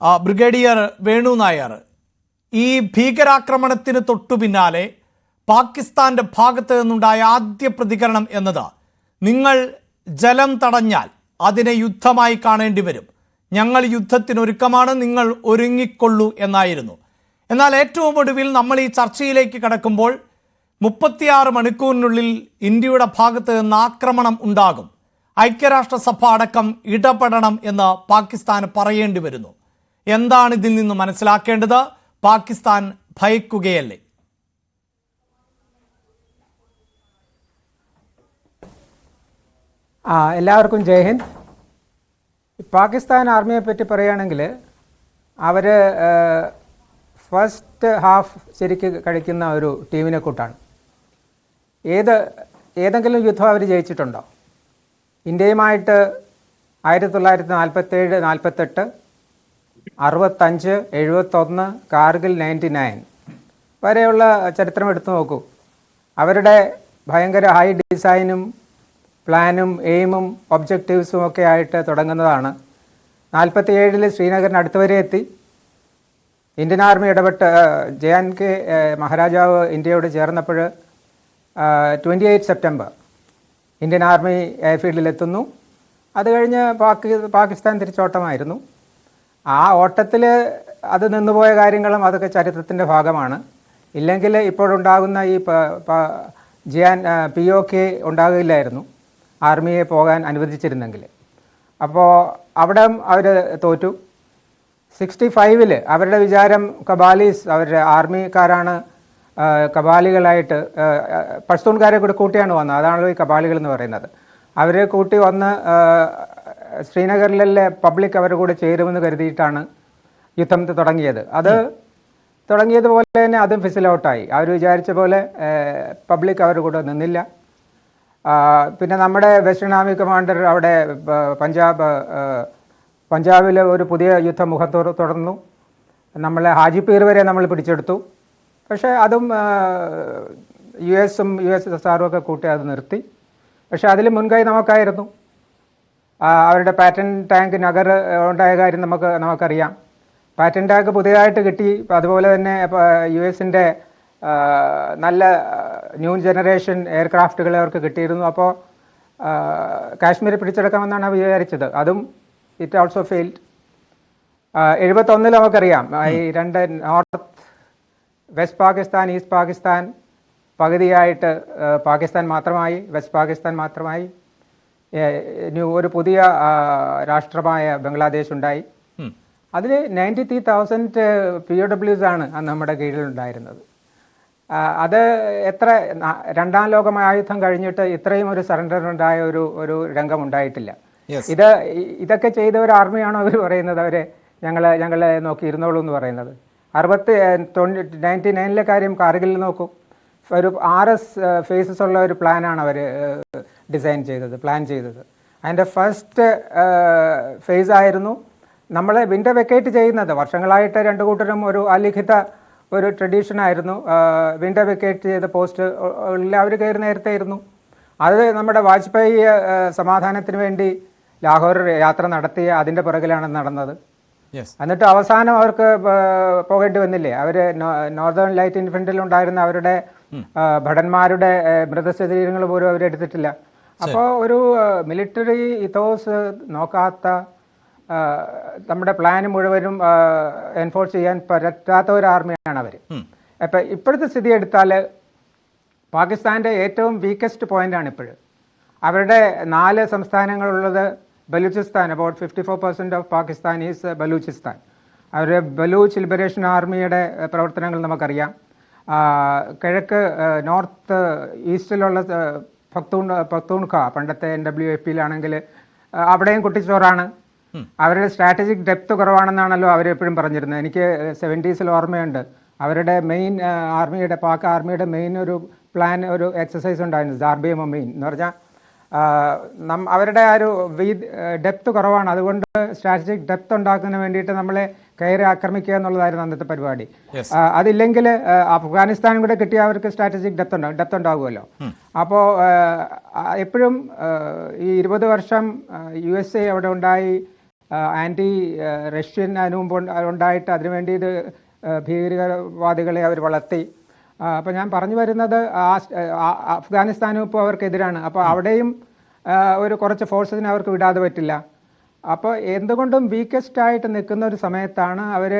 ആ, ബ്രിഗേഡിയർ വേണു നായർ. ഈ ഭീകരാക്രമണത്തിന് തൊട്ടു പിന്നാലെ പാകിസ്ഥാന്റെ ഭാഗത്ത് നിന്നുണ്ടായ ആദ്യ പ്രതികരണം എന്നത് നിങ്ങൾ ജലം തടഞ്ഞാൽ അതിനെ യുദ്ധമായി കാണേണ്ടി വരും. ഞങ്ങൾ യുദ്ധത്തിനൊരുക്കമാണ് നിങ്ങൾ ഒരുങ്ങിക്കൊള്ളൂ എന്നായിരുന്നു. എന്നാൽ ഏറ്റവും ഒടുവിൽ നമ്മൾ ഈ ചർച്ചയിലേക്ക് കടക്കുമ്പോൾ മുപ്പത്തിയാറ് മണിക്കൂറിനുള്ളിൽ ഇന്ത്യയുടെ ഭാഗത്ത് നിന്ന് ആക്രമണം ഉണ്ടാകും. ഐക്യരാഷ്ട്രസഭ അടക്കം ഇടപെടണം എന്ന് പാകിസ്ഥാൻ പറയേണ്ടി വരുന്നു. എന്താണ് ഇതിൽ നിന്ന് മനസ്സിലാക്കേണ്ടത്? പാകിസ്ഥാൻ ഭയക്കുകയല്ലേ? ആ എല്ലാവർക്കും ജയ് ഹിന്ദ്. പാകിസ്ഥാൻ ആർമിയെ പറ്റി പറയുകയാണെങ്കിൽ അവർ ഫസ്റ്റ് ഹാഫ് ശരിക്ക് കഴിക്കുന്ന ഒരു ടീമിനെ കൂട്ടാണ്. ഏത് ഏതെങ്കിലും യുദ്ധം അവർ ജയിച്ചിട്ടുണ്ടോ? ഇന്ത്യയുമായിട്ട് ആയിരത്തി തൊള്ളായിരത്തി നാൽപ്പത്തേഴ് നാൽപ്പത്തെട്ട് അറുപത്തഞ്ച് എഴുപത്തൊന്ന് കാർഗിൽ നയന്റി നയൻ വരെയുള്ള ചരിത്രം എടുത്തു നോക്കൂ. അവരുടെ ഭയങ്കര ഹൈ ഡിസൈനും പ്ലാനും എയിമും ഒബ്ജക്റ്റീവ്സും ഒക്കെ ആയിട്ട് തുടങ്ങുന്നതാണ്. നാൽപ്പത്തി ഏഴിൽ ശ്രീനഗറിന് അടുത്ത് വരെ എത്തി. ഇന്ത്യൻ ആർമി ഇടപെട്ട് ജെ എൻ കെ മഹാരാജാവ് ഇന്ത്യയോട് ചേർന്നപ്പോൾ twenty eight September Indian army എയർഫീൽഡിൽ എത്തുന്നു അത് കഴിഞ്ഞ് പാകി പാകിസ്ഥാൻ തിരിച്ചോട്ടമായിരുന്നു. ആ ഓട്ടത്തിൽ അത് നിന്നുപോയ കാര്യങ്ങളും അതൊക്കെ ചരിത്രത്തിന്റെ ഭാഗമാണ്. ഇല്ലെങ്കിൽ ഇപ്പോഴുണ്ടാകുന്ന ഈ ജിയാൻ പി ഒ കെ ഉണ്ടാകില്ലായിരുന്നു. ആർമിയെ പോകാൻ അനുവദിച്ചിരുന്നെങ്കിൽ. അപ്പോൾ അവിടെ അവർ തോറ്റു. സിക്സ്റ്റി ഫൈവിൽ അവരുടെ വിചാരം കബാലീസ് അവരുടെ ആർമിക്കാരാണ് ആ, പഷ്തൂൺകാരെ കൂടി കൂട്ടിയാണ് വന്നത്. അതാണല്ലോ ഈ കപാലികൾ എന്ന് പറയുന്നത്. അവരെ കൂട്ടി വന്ന് ശ്രീനഗറിലെ പബ്ലിക് അവരുടെ കൂടെ ചേരുമെന്ന് കരുതിയിട്ടാണ് യുദ്ധം തുടങ്ങിയത്. അത് തുടങ്ങിയതുപോലെ തന്നെ അതും ഫിസിൽ ഔട്ടായി. അവർ വിചാരിച്ച പോലെ പബ്ലിക് അവരുടെ കൂടെ നിന്നില്ല. പിന്നെ നമ്മുടെ വെസ്റ്റേൺ ആർമി കമാൻഡർ അവിടെ പഞ്ചാബ് പഞ്ചാബിലെ പഞ്ചാബിൽ ഒരു പുതിയ യുദ്ധം മുഖം തുറ- തുടർന്നു. നമ്മളെ ഹാജിപ്പീർ വരെ നമ്മൾ പിടിച്ചെടുത്തു. പക്ഷേ അതും യു എസും യു എസ് എസ് ആറും ഒക്കെ കൂട്ടി അത് നിർത്തി. പക്ഷേ അതിൽ മുൻകൈ നമുക്കായിരുന്നു. അവരുടെ പാറ്റൻ ടാങ്ക് നഗർ ഉണ്ടായ കാര്യം നമുക്ക് നമുക്കറിയാം. പാറ്റൻ ടാങ്ക് പുതിയതായിട്ട് കിട്ടി. അതുപോലെ തന്നെ യു എസിന്റെ നല്ല ന്യൂ ജനറേഷൻ എയർക്രാഫ്റ്റുകൾ അവർക്ക് കിട്ടിയിരുന്നു. അപ്പോൾ കാശ്മീർ പിടിച്ചെടുക്കാമെന്നാണ് അവർ വിചാരിച്ചത്. അതും ഇറ്റ് ഓൾസോ ഫെയിൽഡ് എഴുപത്തൊന്നിൽ നമുക്കറിയാം. ഈ രണ്ട് north west Pakistan east Pakistan പകുതിയായിട്ട് Pakistan മാത്രമായി വെസ്റ്റ് പാകിസ്ഥാൻ മാത്രമായി ഒരു പുതിയ രാഷ്ട്രമായ ബംഗ്ലാദേശ് ഉണ്ടായി. അതിൽ ninety three thousand P O ഡബ്ല്യൂസ് ആണ് അന്ന് നമ്മുടെ കീഴിലുണ്ടായിരുന്നത്. ഉണ്ടായിരുന്നത് അത് എത്ര രണ്ടാം ലോക ആയുധം കഴിഞ്ഞിട്ട് ഇത്രയും ഒരു സറണ്ടർ ഉണ്ടായ ഒരു ഒരു രംഗം ഉണ്ടായിട്ടില്ല. ഇത് ഇതൊക്കെ ചെയ്ത ഒരു ആർമിയാണോ അവർ പറയുന്നത്? അവരെ ഞങ്ങൾ ഞങ്ങളെ നോക്കി ഇരുന്നോളൂ എന്ന് പറയുന്നത്. അറുപത്തി തൊണ്ണൂറ്റി നയന്റി നയനിലെ കാര്യം കാർഗിൽ നോക്കും. ഒരു ആറ് ഫേസസ് ഉള്ള ഒരു പ്ലാനാണ് അവർ ഡിസൈൻ ചെയ്തത് പ്ലാൻ ചെയ്തത്. അതിന്റെ ഫസ്റ്റ് ഫേസ് ആയിരുന്നു നമ്മൾ വിന്റർ വെക്കേറ്റ് ചെയ്യുന്നത്. വർഷങ്ങളായിട്ട് രണ്ടു കൂട്ടരും ഒരു അലിഖിത ഒരു ട്രഡീഷൻ ആയിരുന്നു. വിന്റർ വെക്കേറ്റ് ചെയ്ത പോസ്റ്റ് അവർ കയറി നേരത്തെ ഇരുന്നു. അത് നമ്മുടെ വാജ്പേയി സമാധാനത്തിന് വേണ്ടി ലാഹോർ യാത്ര നടത്തിയ അതിന്റെ പുറകിലാണ് നടന്നത്. എന്നിട്ട് അവസാനം അവർക്ക് പോകേണ്ടി വന്നില്ലേ? അവർ നോർത്തേൺ ലൈറ്റ് ഇൻഫൻട്രിയിൽ ഉണ്ടായിരുന്ന അവരുടെ ഭടന്മാരുടെ മൃതശരീരങ്ങൾ പോലും അവരെടുത്തിട്ടില്ല അപ്പോൾ ഒരു മിലിറ്ററി ഇതോസ് നോക്കാത്ത നമ്മുടെ പ്ലാൻ മുഴുവനും എൻഫോഴ്സ് ചെയ്യാൻ പറ്റാത്ത ഒരു ആർമിയാണ് അവർ അപ്പം ഇപ്പോഴത്തെ സ്ഥിതി എടുത്താൽ പാകിസ്ഥാന്റെ ഏറ്റവും വീക്കസ്റ്റ് പോയിന്റാണ് ഇപ്പോഴും. അവരുടെ നാല് സംസ്ഥാനങ്ങളുള്ളത് Balochistan about fifty four percent of Pakistan is Balochistan. Our Baloch liberation ആർമിയുടെ ഏഹ്, പ്രവർത്തനങ്ങൾ നമുക്കറിയാം. കിഴക്ക് നോർത്ത് ഈസ്റ്റിലുള്ള പത്തൂൺ പത്തൂൺഖ പണ്ടത്തെ എൻ ഡബ്ല്യു എഫ് പിയിലാണെങ്കിൽ അവിടെയും കുട്ടിച്ചോറാണ്. അവരുടെ സ്ട്രാറ്റജിക് ഡെപ്ത് കുറവാണെന്നാണല്ലോ അവർ എപ്പോഴും പറഞ്ഞിരുന്നത്. എനിക്ക് സെവന്റീസിൽ ഓർമ്മയുണ്ട്. അവരുടെ മെയിൻ ആർമിയുടെ പാക് ആർമിയുടെ മെയിൻ ഒരു പ്ലാൻ ഒരു എക്സസൈസ് ഉണ്ടായിരുന്നു. ജാർബിയമ മെയിൻ എന്ന് പറഞ്ഞാൽ അവരുടെ ആ ഒരു ഡെപ്ത് കുറവാണ്. അതുകൊണ്ട് സ്ട്രാറ്റജിക് ഡെപ്ത് ഉണ്ടാക്കുന്നതിന് വേണ്ടിയിട്ട് നമ്മളെ കയറി ആക്രമിക്കുക എന്നുള്ളതായിരുന്നു അന്നത്തെ പരിപാടി. അതില്ലെങ്കിൽ അഫ്ഗാനിസ്ഥാനും കൂടെ കിട്ടിയ അവർക്ക് സ്ട്രാറ്റജിക് ഡെപ്ത് ഉണ്ടാകും ഡെപ്ത് ഉണ്ടാകുമല്ലോ അപ്പോൾ എപ്പോഴും ഈ ഇരുപത് വർഷം യു എസ് എ അവിടെ ഉണ്ടായി ആന്റി റഷ്യൻ ഉണ്ട- ഉണ്ടായിട്ട് അതിനുവേണ്ടി ഇത് ഭീകരവാദികളെ അവർ വളർത്തി അപ്പോൾ ഞാൻ പറഞ്ഞു വരുന്നത് അഫ്ഗാനിസ്ഥാനും ഇപ്പോൾ അവർക്കെതിരാണ്. അപ്പോൾ അവിടെയും ഒരു കുറച്ച് ഫോഴ്സസിനെ അവർക്ക് വിടാതെ പറ്റില്ല. അപ്പോൾ എന്തുകൊണ്ടും വീക്കസ്റ്റ് ആയിട്ട് നിൽക്കുന്ന ഒരു സമയത്താണ് അവർ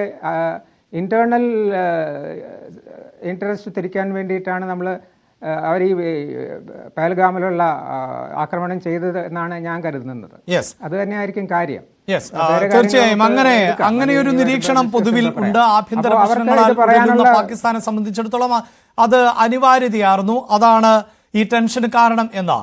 ഇന്റേണൽ ഇൻട്രസ്റ്റ് തിരിക്കാൻ വേണ്ടിയിട്ടാണ് നമ്മൾ അവർ ഈ പഹൽഗാമിലുള്ള ആക്രമണം ചെയ്തത് എന്നാണ് ഞാൻ കരുതുന്നത്. യെസ് അത് തന്നെയായിരിക്കും കാര്യം. തീർച്ചയായും. അങ്ങനെ. അങ്ങനെ ഒരു നിരീക്ഷണം പൊതുവിൽ ഉണ്ട്. ആഭ്യന്തര പ്രശ്നങ്ങളാൽ പാകിസ്ഥാനെ സംബന്ധിച്ചിടത്തോളം അത് അനിവാര്യതയായിരുന്നു അതാണ് ഈ ടെൻഷന് കാരണം എന്ന്.